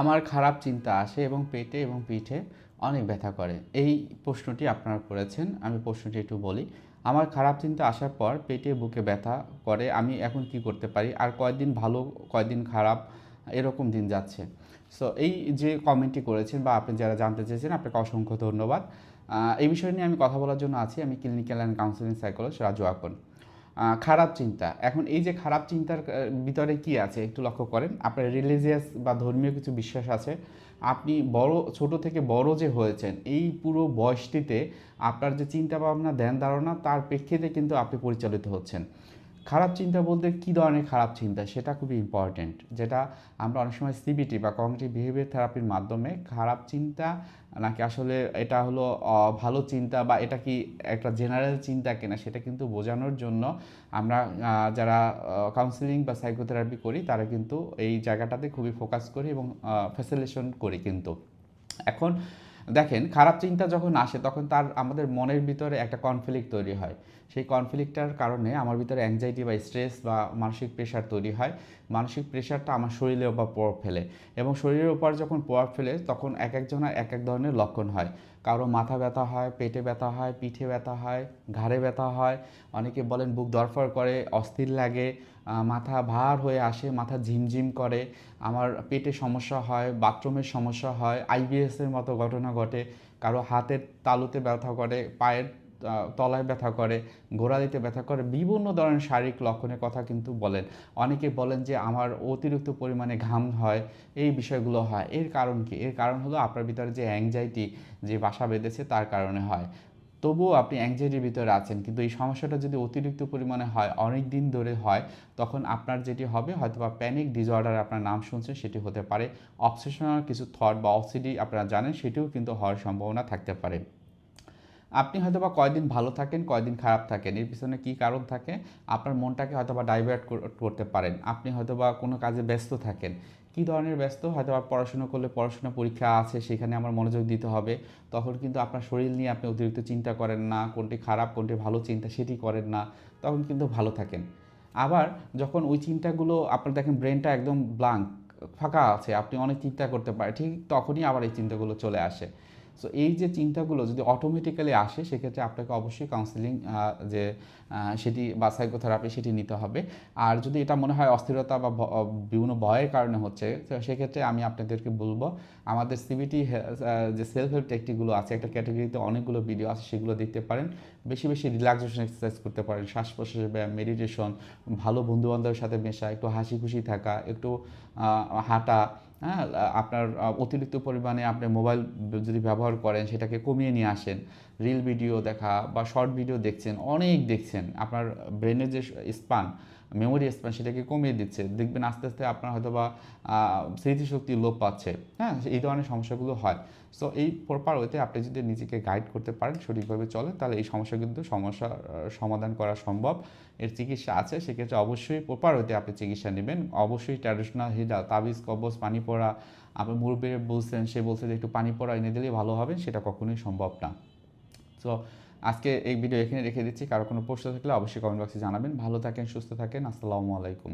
আমার খারাপ চিন্তা আসে এবং পেটে এবং পিঠে অনেক ব্যথা করে। এই প্রশ্নটি আপনারা করেছেন, আমি প্রশ্নটি একটু বলি। আমার খারাপ চিন্তা আসার পর পেটে বুকে ব্যথা করে, আমি এখন কি করতে পারি? আর কয়দিন ভালো কয়েকদিন খারাপ, এরকম দিন যাচ্ছে। সো এই যে কমেন্টটি করেছেন বা আপনি যারা জানতে চেয়েছেন, আপনাকে অসংখ্য ধন্যবাদ। এই বিষয় নিয়ে আমি কথা বলার জন্য আছি। আমি clinical and counselling psychologist Raju Akon. খারাপ চিন্তা। এখন এই যে খারাপ চিন্তার ভিতরে কি আছে একটু লক্ষ্য করেন? আপনার রিলিজিয়াস বা ধর্মীয় কিছু বিশ্বাস আছে। আপনি বড়, ছোট থেকে বড় যে হয়েছেন, এই পুরো বয়সটিতে আপনার যে চিন্তা ভাবনা, ধ্যান ধারণা, তার প্রেক্ষিতে কিন্তু আপনি পরিচালিত হচ্ছেন। খারাপ চিন্তা বলতে কী ধরনের খারাপ চিন্তা? সেটা খুবই ইম্পর্ট্যান্ট যেটা আমরা অনেক সময় সিবিটি বা কমিউনিটি বিহেভিয়ার থেরাপির মাধ্যমে খারাপ চিন্তা নাকি আসলে এটা হলো ভালো চিন্তা বা এটা কি একটা জেনারেল চিন্তা কিনা সেটা কিন্তু বোঝানোর জন্য আমরা যারা কাউন্সিলিং বা সাইকোথেরাপি করি, তারা কিন্তু এই জায়গাটাতে খুবই ফোকাস করি এবং ফ্যাসিলেশন করি কিন্তু। এখন দেখেন, খারাপ চিন্তা যখন আসে, তখন তার আমাদের মনের ভিতরে একটা কনফ্লিক্ট তৈরি হয়। সেই কনফ্লিক্টটার কারণে আমার ভিতরে অ্যাংজাইটি বা স্ট্রেস বা মানসিক প্রেশার তৈরি হয়। মানসিক প্রেশারটা আমার শরীরে বা প্রভাব ফেলে এবং শরীরের উপর যখন প্রভাব ফেলে, তখন এক একজনের এক এক ধরনের লক্ষণ হয়। কারও মাথা ব্যথা হয়, পেটে ব্যথা হয়, পিঠে ব্যথা হয়, ঘাড়ে ব্যথা হয়। অনেকে বলেন, বুক দরফর করে, অস্থির লাগে। মাথা ভার হয়ে আসে, মাথা ঝিমঝিম করে, আমার পেটে সমস্যা হয় বাথরুমের সমস্যা হয় আইবিএসের মতো ঘটনা ঘটে, কারও হাতের তালুতে ব্যথা করে, পায়ের তলায় ব্যথা করে, গোড়ালিতে ব্যথা করে, বিভিন্ন ধরনের শারীরিক লক্ষণের কথা কিন্তু বলেন। অনেকে বলেন যে আমার অতিরিক্ত পরিমাণে ঘাম হয়, এই বিষয়গুলো হয়। এর কারণ কি? এর কারণ হলো আপনার ভিতরে যে অ্যাংজাইটি যে বাসা বেঁধেছে, তার কারণে হয়। তবুও আপনি অ্যাংজাইটির ভিতরে আছেন। কিন্তু এই সমস্যাটা যদি অতিরিক্ত পরিমাণে হয়, অনেক দিন ধরে হয়, তখন আপনার যেটি হবে হয়তো বা প্যানিক ডিসঅর্ডার আপনার নাম শুনছেন, সেটি হতে পারে। অবসেশনাল কিছু থট বা অক্সিডি আপনারা জানেন, সেটিও কিন্তু হওয়ার সম্ভাবনা থাকতে পারে। আপনি হয়তো বা কয়দিন ভালো থাকেন, কয়দিন খারাপ থাকেন, এর পিছনে কী কারণ থাকে? আপনার মনটাকে হয়তো বা ডাইভার্ট করতে পারেন। আপনি হয়তো বা কোনো কাজে ব্যস্ত থাকেন। কী ধরনের ব্যস্ত? হয়তো বা পড়াশোনা করলে পড়াশোনা পরীক্ষা আছে, সেখানে আমার মনোযোগ দিতে হবে। তখন কিন্তু আপনার শরীর নিয়ে আপনি অতিরিক্ত চিন্তা করেন না, কোনটি খারাপ, কোনটি ভালো চিন্তা সেটি করেন না, তখন কিন্তু ভালো থাকেন। আবার যখন ওই চিন্তাগুলো, আপনার দেখেন ব্রেনটা একদম ব্লাঙ্ক ফাঁকা আছে, আপনি অনেক চিন্তা করতে পারেন, ঠিক তখনই আবার এই চিন্তাগুলো চলে আসে। সো এই যে চিন্তাগুলো যদি অটোমেটিক্যালি আসে, সেক্ষেত্রে আপনাকে অবশ্যই কাউন্সিলিং যে সেটি বা সাইকোথেরাপি সেটি নিতে হবে। আর যদি এটা মনে হয় অস্থিরতা বা বিভিন্ন ভয়ের কারণে হচ্ছে সেক্ষেত্রে আমি আপনাদেরকে বলব, আমাদের সিবিটি যে সেলফ হেল্প টেকনিকগুলো আছে, একটা ক্যাটাগরিতে অনেকগুলো ভিডিও আছে, সেগুলো দেখতে পারেন। বেশি বেশি রিল্যাক্সেশন এক্সারসাইজ করতে পারেন, শ্বাস প্রশ্বাসের ব্যায়াম মেডিটেশন ভালো বন্ধুবান্ধবের সাথে মেশা, একটু হাসি খুশি থাকা, একটু হাঁটা হ্যাঁ আপনার অতিরিক্ত পরিমাণে আপনি মোবাইল যদি ব্যবহার করেন সেটাকে কমিয়ে নিয়ে আসেন। রিল ভিডিও দেখা বা শর্ট ভিডিও দেখছেন, অনেক দেখছেন। আপনার ব্রেনের যে স্পান মেমোরি স্পান সেটাকে কমিয়ে দিচ্ছে। দেখবেন আস্তে আস্তে আপনার হয়তো বা স্মৃতিশক্তি লোপ পাচ্ছে। হ্যাঁ এই ধরনের সমস্যাগুলো হয়। সো এই প্রপার ওয়েতে আপনি যদি নিজেকে গাইড করতে পারেন, সঠিকভাবে চলে, তাহলে এই সমস্যা কিন্তু সমস্যা, সমাধান করা সম্ভব। এর চিকিৎসা আছে, সেক্ষেত্রে অবশ্যই প্রপার ওয়েতে আপনি চিকিৎসা নেবেন। অবশ্যই ট্র্যাডিশনাল হিডা, তাবিজ, কবজ, পানি পড়া, আপনি মুরব্বীর বলছেন, সে বলছে যে একটু পানি পড়া এনে দিলেই ভালো হবে, সেটা কখনোই সম্ভব না। তো আজকে এই ভিডিও এখানে রেখে দিচ্ছি। কারও কোনো প্রশ্ন থাকলে অবশ্যই কমেন্ট বক্সে জানাবেন। ভালো থাকেন, সুস্থ থাকেন। আসসালামু আলাইকুম।